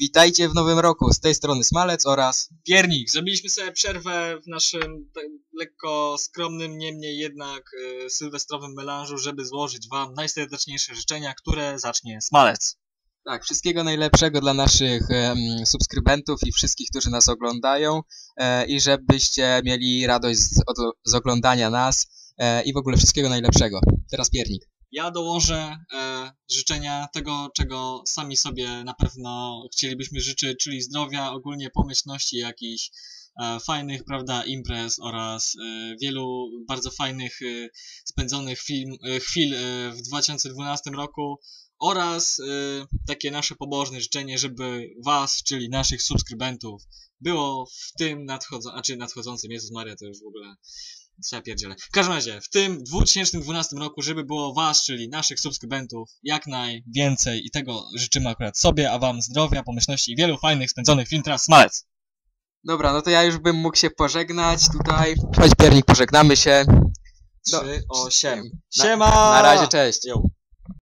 Witajcie w nowym roku. Z tej strony Smalec oraz Piernik. Zrobiliśmy sobie przerwę w naszym tak lekko skromnym, niemniej jednak y, sylwestrowym melanżu, żeby złożyć Wam najserdeczniejsze życzenia, które zacznie Smalec. tak, wszystkiego najlepszego dla naszych subskrybentów i wszystkich, którzy nas oglądają e, i żebyście mieli radość z, od, z oglądania nas e, i w ogóle wszystkiego najlepszego. Teraz Piernik. Ja dołożę e, życzenia tego, czego sami sobie na pewno chcielibyśmy życzyć, czyli zdrowia, ogólnie pomyślności jakichś e, fajnych, prawda, imprez oraz e, wielu bardzo fajnych e, spędzonych film, e, chwil e, w 2012 roku oraz takie nasze pobożne życzenie, żeby Was, czyli naszych subskrybentów, było w tym nadchodzącym, znaczy nadchodzącym, Jezus Maria, to już w ogóle co ja pierdzielę. W każdym razie, w tym 2012 roku, żeby było was, czyli naszych subskrybentów, jak najwięcej i tego życzymy akurat sobie, a wam zdrowia, pomyślności i wielu fajnych spędzonych chwil. Teraz smalec! Dobra, no to ja już bym mógł się pożegnać tutaj. Chodź Piernik, pożegnamy się. Do- 3, 8. Na- Siema! Na razie, cześć. Yo.